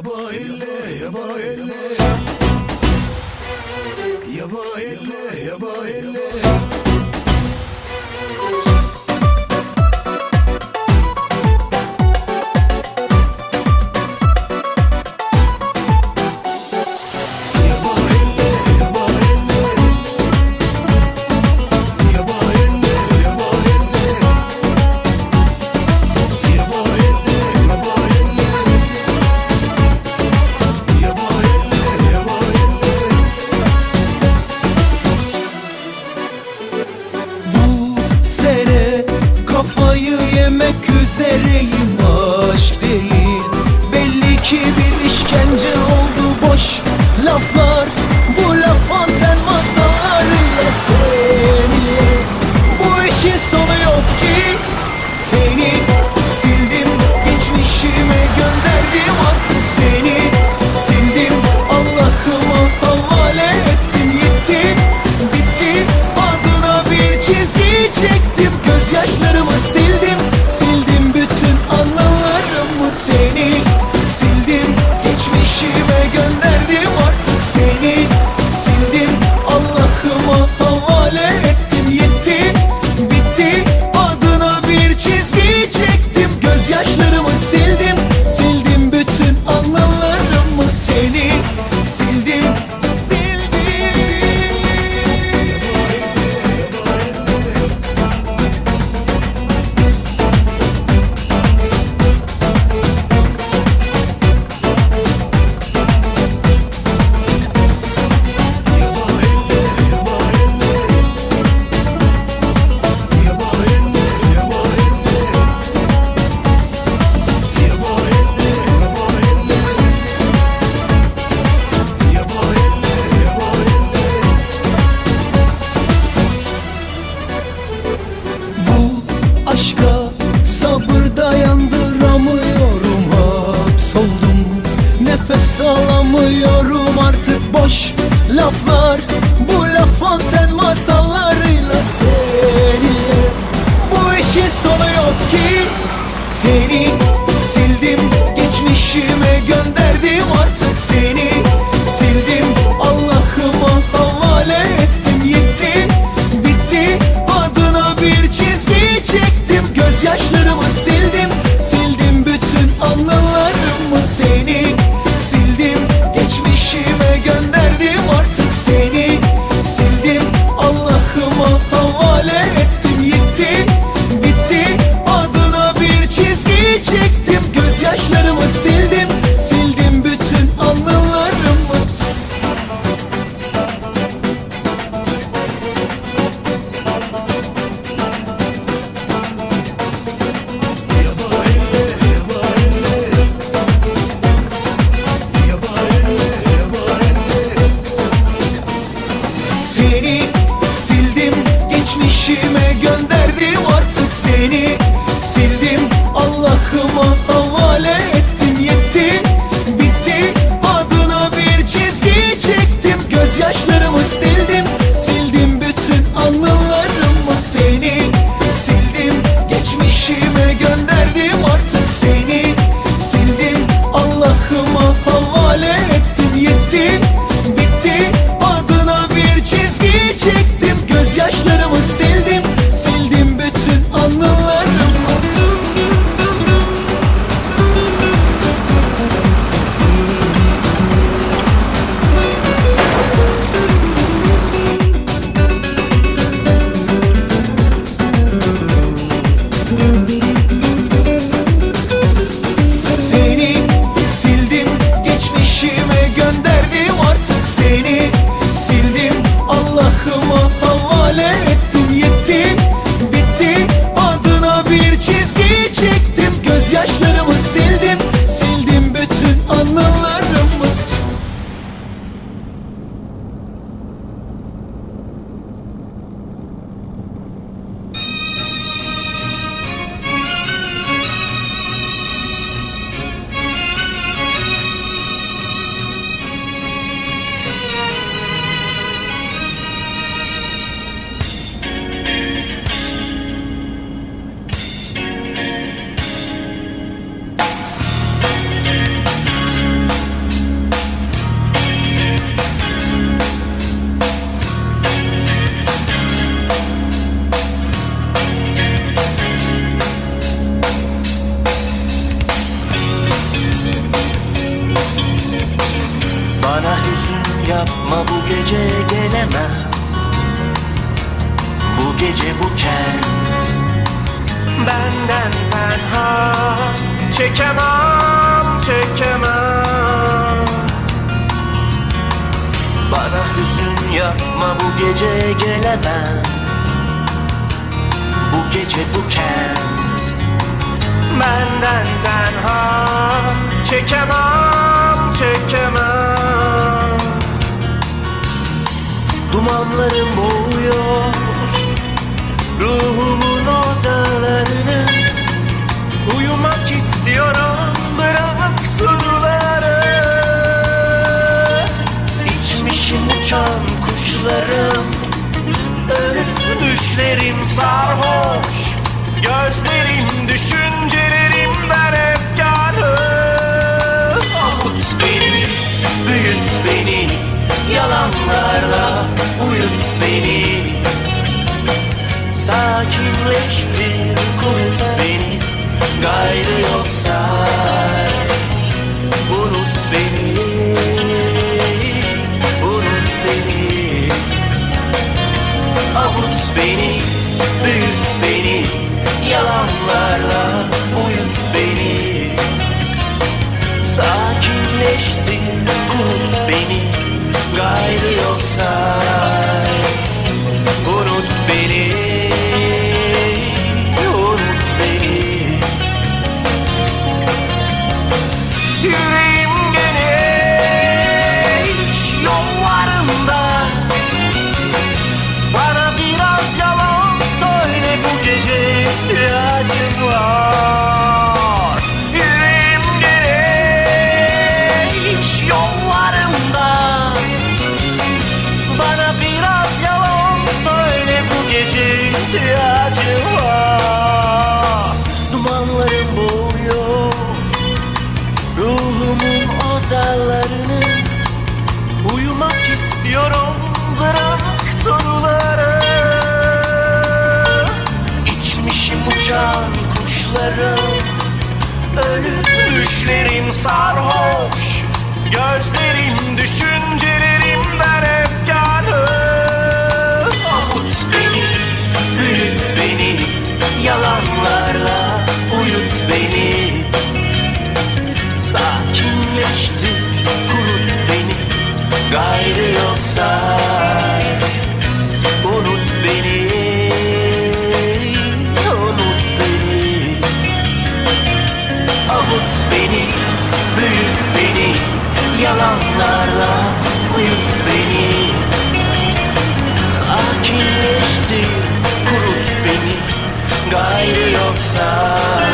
Yaba elle, yaba elle. Yaba elle, yaba elle. seriyi Thank you. aşka sabır dayandıramıyorum. Hapsoldum nefes alamıyorum. Artık boş laflar Bu laf anten masallarıyla seninle Bu işin sonu yok ki senin. aklıma havale. et Bana hüzün yapma bu gece gelemem. Bu gece bu kent Benden tenha Çekemem, çekemem. Bana hüzün yapma bu gece gelemem. Bu gece bu kent Benden tenha Çekemem, çekemem. Dumanlarım boğuyor. Ruhumun orada Bakışlarım ölü düşlerim sarhoş Gözlerim New York sign.